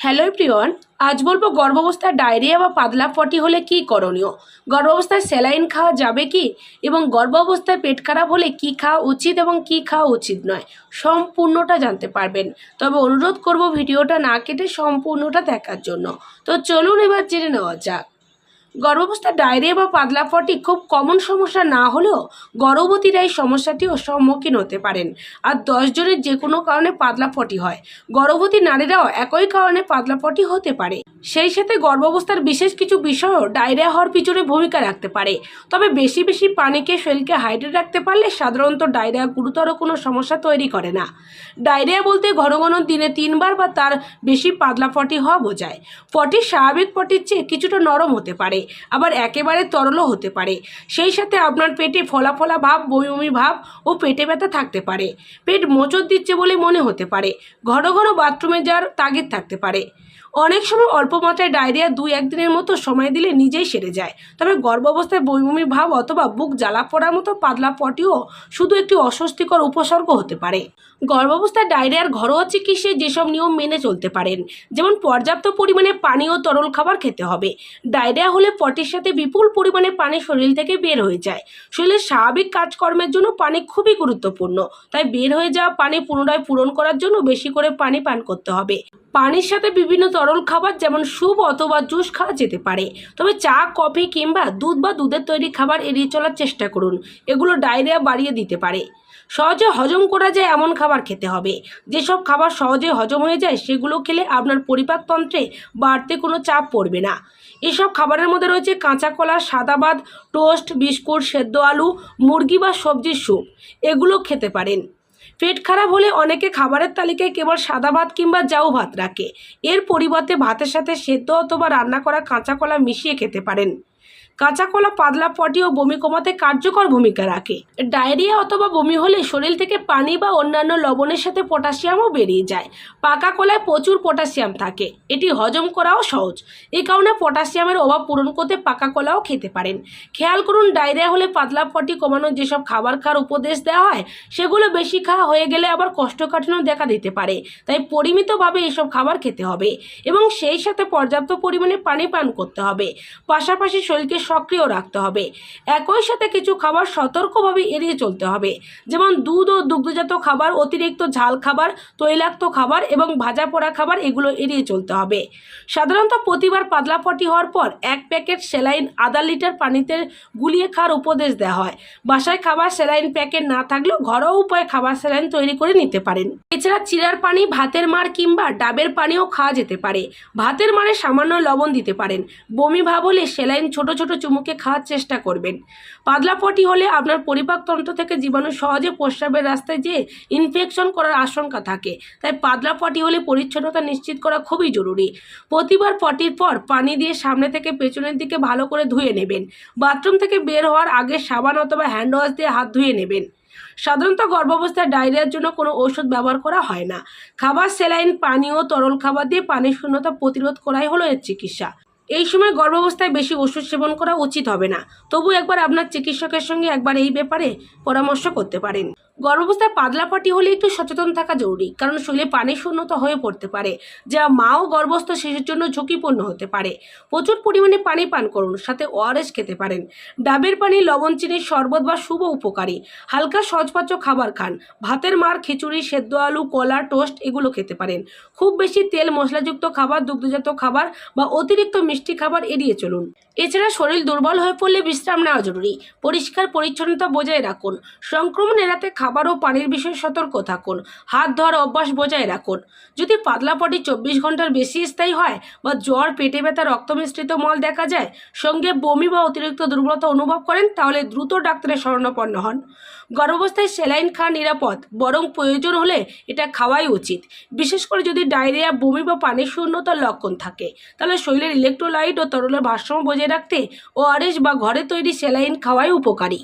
Hello প্রিয়ন আজ বলব গর্ভাবস্থায় ডায়রিয়া বা পাতলা পটি হলে কি করণীয়? গর্ভাবস্থায় স্যালাইন খাওয়া যাবে কি? এবং গর্ভাবস্থায় পেট খারাপ হলে কি খাওয়া উচিত এবং কি খাওয়া উচিত নয়, সম্পূর্ণটা জানতে পারবেন। তবে অনুরোধ করব ভিডিওটা না কেটে সম্পূর্ণটা দেখার জন্য। তো চলুন এবার জেনে নেওয়া যাক। গর্ভাবস্থায় ডায়রিয়া বা পাতলা পটি খুব কমন সমস্যা না হলেও গর্ভবতীরা এই সমস্যাটিও সম্মুখীন হতে পারেন। আর দশজনের যে কোনো কারণে পাতলা পটি হয়। গর্ভবতী নারীরাও একই কারণে পাতলা পটি হতে পারে। সেই সাথে গর্ভাবস্থার বিশেষ কিছু বিষয়ও ডায়রিয়া হওয়ার পিছনে ভূমিকা রাখতে পারে। তবে বেশি বেশি পানিকে, শরীরকে হাইড্রেট রাখতে পারলে সাধারণত ডায়রিয়া গুরুতর কোনো সমস্যা তৈরি করে না। ডায়রিয়া বলতে ঘন ঘন দিনে তিনবার বা তার বেশি পাতলা পটি হওয়া বোঝায়। পটি স্বাভাবিক পটির চেয়ে কিছুটা নরম হতে পারে, আবার একেবারে তরলও হতে পারে। সেই সাথে আপনার পেটে ফলা ফলা ভাব বমি ভাব ও পেটে ব্যথা থাকতে পারে। পেট মোচড় দিচ্ছে বলে মনে হতে পারে। ঘন ঘন বাথরুমে যাওয়ার তাগিদ থাকতে পারে। অনেক সময় অল্প মাত্রায় ডায়রিয়া দুই একদিনের মতো সময় দিলে নিজেই সেরে যায়। তবে গর্ভাবস্থায় বমিবমি ভাব অথবা বুক জ্বালা পড়ার মতো পাতলা পটিও শুধু একটি অস্বস্তিকর উপসর্গ হতে পারে। গর্ভাবস্থায় ডায়রিয়ার ঘরোয়া চিকিৎসায় যেসব নিয়ম মেনে চলতে পারেন, যেমন পর্যাপ্ত পরিমাণে পানি ও তরল খাবার খেতে হবে। ডায়রিয়া হলে পটির সাথে বিপুল পরিমাণে পানি শরীর থেকে বের হয়ে যায়। শরীরের স্বাভাবিক কাজকর্মের জন্য পানি খুবই গুরুত্বপূর্ণ। তাই বের হয়ে যাওয়া পানি পুনরায় পূরণ করার জন্য বেশি করে পানি পান করতে হবে। পানির সাথে বিভিন্ন তরল খাবার যেমন স্যুপ অথবা জুস খাওয়া যেতে পারে। তবে চা, কফি কিংবা দুধ বা দুধের তৈরি খাবার এড়িয়ে চলার চেষ্টা করুন। এগুলো ডায়রিয়া বাড়িয়ে দিতে পারে। সহজে হজম করা যায় এমন খাবার খেতে হবে। যেসব খাবার সহজে হজম হয়ে যায় সেগুলো খেলে আপনার পরিপাকতন্ত্রে বাড়তে কোনো চাপ পড়বে না। এসব খাবারের মধ্যে রয়েছে কাঁচা কলা সাদাবাদ টোস্ট, বিস্কুট, সেদ্ধ আলু, মুরগি বা সবজির স্যুপ। এগুলো খেতে পারেন। পেট খারাপ হলে অনেকে খাবারের তালিকায় কেবল সাদা ভাত কিংবা জাউ ভাত রাখে। এর পরিবর্তে ভাতের সাথে সেদ্ধ অথবা রান্না করা কাঁচা কলা মিশিয়ে খেতে পারেন। কাঁচা কলা পাতলা পটি ও বমি কমাতে কার্যকর ভূমিকা রাখে। ডায়রিয়া অথবা বমি হলে শরীর থেকে পানি বা অন্যান্য লবণের সাথে পটাশিয়ামও বেরিয়ে যায়। পাকা কলায় প্রচুর পটাশিয়াম থাকে। এটি হজম করাও সহজ। এই কারণে পটাশিয়ামের অভাব পূরণ করতে পাকা কলাও খেতে পারেন। খেয়াল করুন, ডায়রিয়া হলে পাতলা পটি কমানোর যেসব খাবার খাওয়ার উপদেশ দেওয়া হয়, সেগুলো বেশি খাওয়া হয়ে গেলে আবার কোষ্ঠকাঠিন্য দেখা দিতে পারে। তাই পরিমিতভাবে এসব খাবার খেতে হবে এবং সেই সাথে পর্যাপ্ত পরিমাণে পানি পান করতে হবে। পাশাপাশি শরীরকে সক্রিয় রাখতে হবে। একই সাথে কিছু খাবার সতর্কভাবে এড়িয়ে চলতে হবে। যেমন দুধ ও দুগ্ধজাত খাবার, অতিরিক্ত ঝাল খাবার, তৈলাক্ত খাবার এবং ভাজা পোড়া খাবার, এগুলো এড়িয়ে চলতে হবে। সাধারণত প্রতিবার পাতলা পটি হওয়ার পর এক প্যাকেট সেলাইন আধা লিটার পানিতে গুলিয়ে খাওয়ার উপদেশ দেওয়া হয়। বাসায় খাবার সেলাইন প্যাকেট না থাকলেও ঘরোয়া উপায়ে খাবার সেলাইন তৈরি করে নিতে পারেন। এছাড়া চিরার পানি ভাতের মার কিংবা ডাবের পানিও খাওয়া যেতে পারে। ভাতের মারে সামান্য লবণ দিতে পারেন। বমি ভাব হলে সেলাইন ছোট ছোট চুমুকে খাওয়ার চেষ্টা করবেন। পাতলা পটি হলে আপনার পরিপাকতন্ত্র থেকে জীবাণু সহজে প্রস্রাবের রাস্তায় যেয়ে ইনফেকশন করার আশঙ্কা থাকে। তাই পাতলা পটি হলে পরিচ্ছন্নতা নিশ্চিত করা খুবই জরুরি। প্রতিবার পটির পর পানি দিয়ে সামনে থেকে পেছনের দিকে ভালো করে ধুয়ে নেবেন। বাথরুম থেকে বের হওয়ার আগে সাবান অথবা হ্যান্ড ওয়াশ দিয়ে হাত ধুয়ে নেবেন। সাধারণত গর্ভাবস্থায় ডায়রিয়ার জন্য কোনো ঔষধ ব্যবহার করা হয় না। খাবার, স্যালাইন পানি ও তরল খাবার দিয়ে পানির শূন্যতা প্রতিরোধ করাই হলো এর চিকিৎসা। এই সময় গর্ভাবস্থায় বেশি ওষুধ সেবন করা উচিত হবে না। তবু একবার আপনার চিকিৎসকের সঙ্গে একবার এই ব্যাপারে পরামর্শ করতে পারেন। গর্ভাবস্থায় পাতলা পাটি হলে একটু সচেতন থাকা জরুরি, কারণ শরীরে পানি শূন্যতা হয়ে পড়তে পারে, যা মা ও গর্ভস্থ শিশুর জন্য ঝুঁকিপূর্ণ হতে পারে। প্রচুর পরিমাণে পানি পান করুন, সাথে ওআরএস খেতে পারেন। ডাবের পানি, লবণ চিনির শরবত বা শুভ উপকারী। হালকা সহজপাচ্য খাবার খান। ভাতের মার, খিচুড়ি, সেদ্ধ আলু, কলা, টোস্ট এগুলো খেতে পারেন। খুব বেশি তেল, মশলাযুক্ত খাবার, দুগ্ধজাত খাবার বা অতিরিক্ত মিষ্টি খাবার এড়িয়ে চলুন। এছাড়া শরীর দুর্বল হয়ে পড়লে বিশ্রাম নেওয়া জরুরি। পরিষ্কার পরিচ্ছন্নতা বজায় রাখুন। সংক্রমণ এড়াতে খাবার ও পানির বিষয়ে সতর্ক থাকুন। হাত ধোয়ার অভ্যাস বজায় রাখুন। যদি পাতলা পটি চব্বিশ ঘণ্টার বেশি স্থায়ী হয় বা জ্বর, পেটে ব্যথা রক্ত মিশ্রিত মল দেখা যায়, সঙ্গে বমি বা অতিরিক্ত দুর্বলতা অনুভব করেন, তাহলে দ্রুত ডাক্তারের শরণাপন্ন হন। গর্ভাবস্থায় স্যালাইন খাওয়া নিরাপদ, বরং প্রয়োজন হলে এটা খাওয়াই উচিত। বিশেষ করে যদি ডায়রিয়া, বমি বা পানির শূন্যতার লক্ষণ থাকে, তাহলে শরীরের ইলেকট্রোলাইট ও তরলের ভারসাম্য বজায় রাখতে ওআরএস বা ঘরে তৈরি স্যালাইন খাওয়াই উপকারী।